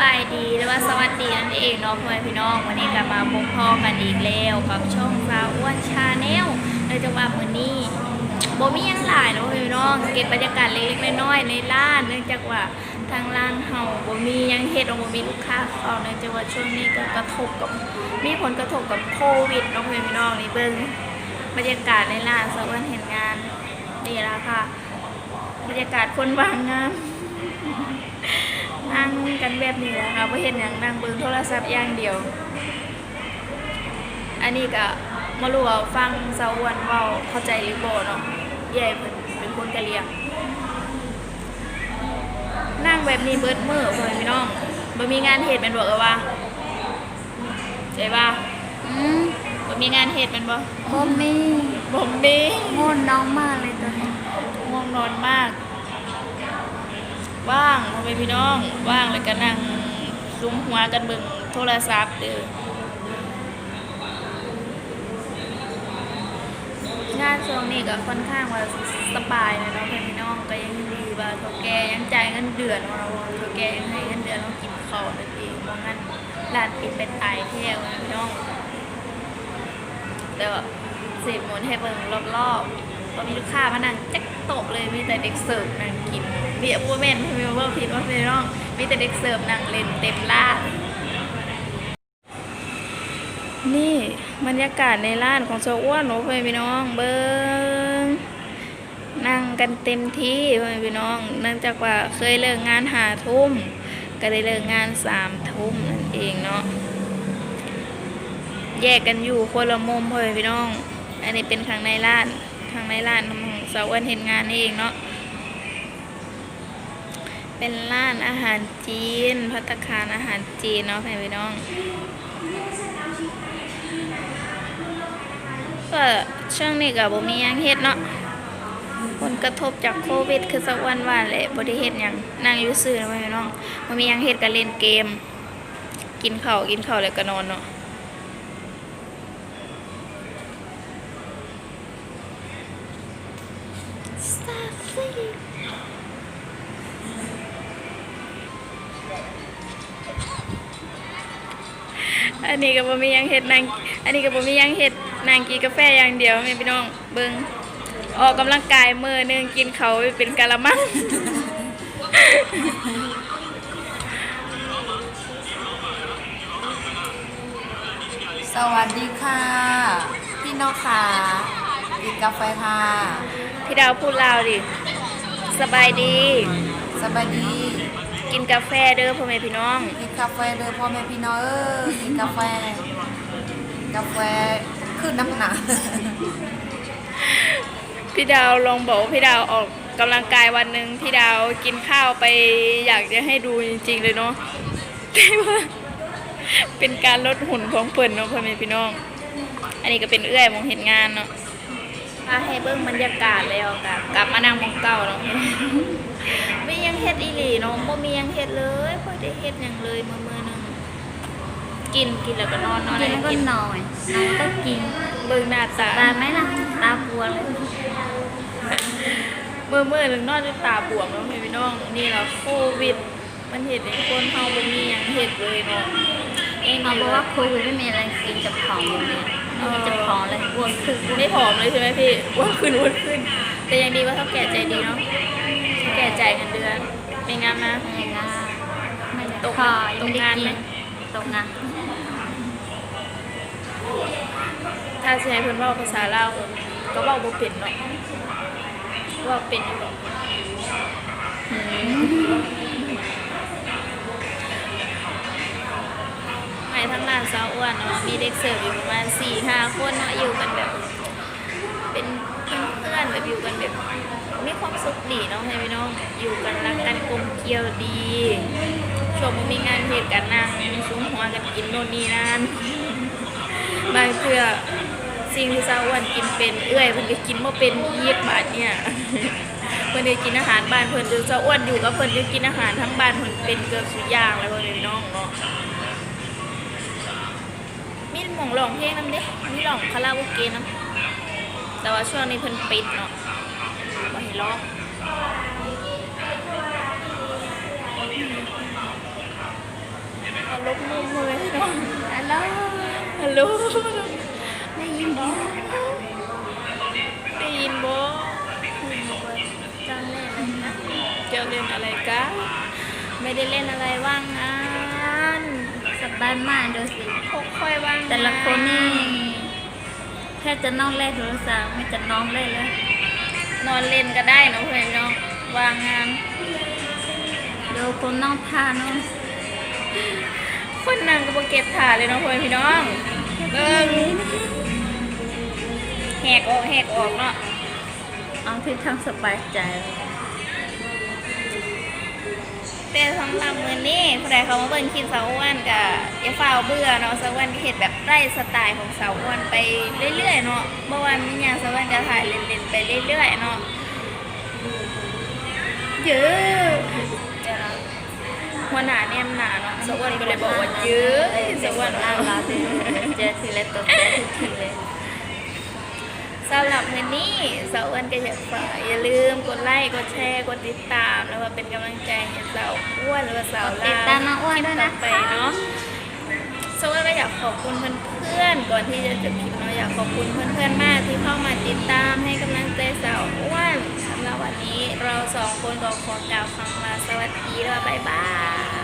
บายดีหรือว่าสวัสดีนั่นเองเนาะพ่อแม่พี่น้องวันนี้กลับมาพบพ่อกันอีกแล้วกับช่องฟ้าอ้วนชาแนลในจังหวะมื้อนี้โบมียังหลายเนาะพี่น้องเก็บบรรยากาศเล็กๆน้อยๆในร้านเนื่องจากว่าทางร้านเฮาโบมียังเฮ็ดบ่มีลูกค้าเข้าเนื่องจากว่าช่วงนี้ก็กระทบกับมีผลกระทบกับโควิดเนาะพ่อแม่พี่น้องนี่เบิ่งบรรยากาศในร้านสะอ้วนเห็นงานนี่ละค่ะบรรยากาศคนวางงาน นั่งกันแบบนี้แหละค่ะเพราะเห็นอย่างนั่งเบิ่งโทรศัพท์อย่างเดียว อันนี้ก็มารู้ว่าฟังสาววนเว้าเข้าใจหรือบ่เนาะใหญ่เพิ่นเป็นคนกะเหรี่ยงนั่งแบบนี้เบิดมือพ่อแม่พี่น้องบ่มีงานเฮ็ดแม่นบ่เออว่าใจว่าอืมบ่มีงานเฮ็ดแม่นบ่บ่มีบ่มีง่วนน้องมากเลยตอนนี้ง่วงนอนมาก ว่างพ่อแม่พี่น้องว่างเลยก็นั่งซุ้มหัวกันเบิ่งโทรศัพท์เด้องานช่วงนี้ก็ค่อนข้างว่าสบายเลยเนาะเพื่อนพี่น้องก็ยังดีว่าเท่าแกยังจ่ายเงินเดือนเราเท่าแกยังให้เงินเดือนเรากินข้าวนั่นเองเพราะงั้นร้านปิดเป็นตายแท้ว่าพี่น้องแต่ว่าสิบหมุนให้เบิ่งรอบๆ ก็มีลูกค้ามานั่งจักโตะเลยมีแต่เด็กเสิร์ฟนั่งกินเบียร์บัวแม่นพี่มิวว่าผิดว่าพี่น้องมีแต่เด็กเสิร์ฟนั่งเล่นเต็มร้านนี่บรรยากาศในร้านของโซอ้วนโอ้ยพี่น้องเบิ้งนั่งกันเต็มที่พ่อแม่พี่น้องเนื่องจากว่าเคยเลิกงานหาทุ่มก็ได้เลิกงานสามทุ่มนั่นเองเนาะแยกกันอยู่คนละมุมพ่อแม่พี่น้อง อันนี้เป็นทางในร้าน ทางในร้านของโซอ้วนเห็นงานนี่เองเนาะเป็นร้านอาหารจีนพัตตาคารอาหารจีนเนาะพ่อแม่พี่น้องก็ช่วงนี้ก็บ่มียังเฮ็ดเนาะผลกระทบจากโควิด คือสักวันว่าแหละบ่ได้เฮ็ดหยังนั่งอยู่ซื่อนะพี่น้องบ่มียังเฮ็ดก็เล่นเกม กินข้าวกินข้าวแล้วก็นอนเนาะ อันนี้ก็บ่มียังเฮ็ดนั่งอันนี้ก็บ่มียังเฮ็ดนั่งกินกาแฟอย่างเดียวแม่พี่น้องเบิ่งออกกำลังกายมือหนึงกินเขาเป็นกะละมังสวัสดีค่ะ พี่น้องค่ะกินกาแฟค่ะ พี่ดาวพูดลาวดิ สบายดี สบายดีกินกาแฟเด้อพ่อแม่พี่น้อง กินกาแฟเด้อพ่อแม่พี่น้องเออกินกาแฟ กาแฟขึ้นน้ำหนักพี่ดาวลองบอกว่าพี่ดาวออกกำลังกายวันหนึ่งพี่ดาวกินข้าวไปอยากจะให้ดูจริง ๆ เลยเนาะแต่ว่าเป็นการลดหุ่นของเพิ่นเนาะพ่อแม่พี่น้อง อันนี้ก็เป็นเอื้อยมองเห็นงานเนาะ พาให้เบิ่งบรรยากาศแล้วกะกลับมานั่งหมองเก่าเนาะไม่ยังเฮ็ดอีหลีเนาะบ่มียังเฮ็ดเลยบ่ได้เฮ็ดหยังเลยมื้อมื้อหนึงกินกินแล้วก็นอนนอนกินแล้วก็กินนอนนอนก็กินเบิ่งหน้าตาตาไหมล่ะตาบวมเลยมือมือหนึ่งนอนด้วยตาบวมแล้วพี่น้องนี่เราโควิด มันเห็ดให้คนเฮาบ่มีหยังเห็ดเลยเนาะเองเขาบอกว่าโควิดไม่มีอะไรกินจะผอมอยู่เนี่ยมันจะ ผอมเลยอ้วนขึ้นอ้วนไม่ผอมเลยใช่ไหมพี่อ้วนขึ้นอ้วนขึ้น แต่ยังดีว่าเท่าแก่ใจดีเนาะเท่าแก่จ่ายเงินเดือนเป็นงานนะไม่งาไม่ได้ตกพอตกงานไหมตกงานถ้าสิให้เพิ่นเว้าภาษาลาวเออก็เว้าบ่เป็นเนาะเว่าเป็นอยู่หรอกให้ ทั้งร้านสาวอ้วนเนาะมีเด็กเสิร์ฟอยู่ประมาณ4-5คนเนาะอยู่กันแบบ เป็นเพื่อนแบบอยู่กันแบบมีความสุขดีเนาะให้พี่น้องอยู่กันรักกันกลมเกลียวดีช่วงมีงานเหตุกันนั่งซุ้มหัวกันกินโน่นนี่นั่นบางเทื่อสิ่งที่สาวอ้วนกินเป็นเอื้อยเพิ่นก็กินบ่เป็นยีบบาทเนี่ยเพิ่นได้กินอาหารบ้านเพิ่นจนสาวอ้วนอยู่กับเพิ่นได้กินอาหารทั้งบ้านเพิ่นเป็นเกือบสุดอย่างเลยพ่อแม่พี่น้องเนาะ หม่องร้องเพลงนำเด้มีร้องคาราโอเกะนำแต่ว่าช่วงนี้เพิ่นปิดเนาะบ่ให้ร้องเอาลบมุมเลยพี่น้องฮัลโหลฮัลโหลได้ยินบ่ได้ยินบ่จำได้เลยนะเจ้าเล่นอะไรกันไม่ได้เล่นอะไรว่างงานส บายมากดูสิพกค่อยว่างงาแต่ละคนนี่แค่จะน้องเล่นโทรศัพท์ไม่จะน้องเล่นแล้วนอนเล่นก็ได้เนาะเพื่อนน้องวางงานเดี๋ยวคนน้องพาน้องคนนั่งก็บ่เก็บถ่าเลยเนาะเพื่อนพี่น้องเบิ่งแหกออกแหกออกเนาะเอาที่ทั้งสบายใจ แต่สำหรับมื้อนี้ผู้ใดเขามาเบิ่งคลิปสาวอ้วนก็อย่าฝ่าวเบื่อเนาะสาวอ้วนก็เฮ็ดแบบไร่สไตล์ของสาวอ้วนไปเรื่อยๆเนาะบ่ว่ามีหยังสาวอ้วนก็ถ่ายเล่นๆไปเรื่อยๆเนาะเยอะเดี๋ยวนะหัวหน้าแนมหนาเนาะสาวอ้วนก็เลยบอกว่าเยอะสาวอ้วนล่าว่าเราที่เจอทีละตัวเจอทุกทีเลย สำหรับมื้อนี้สาวอ้วนก็อยากฝากอย่าลืมกดไลค์กดแชร์กดติดตามแล้วก็เป็นกำลังใจให้สาวอ้วนหรือว่าสาวลาวติดตามน้องอ้วนด้วยนะไปเนาะสวัสดีก็อยากขอบคุณเพื่อนๆก่อนที่จะจบคลิปเนาะอยากขอบคุณเพื่อนๆมากที่เข้ามาติดตามให้กำลังใจสาวอ้วนสำหรับวันนี้เราสองคนก็ขอกล่าวคำว่าสวัสดีและบ๊ายบาย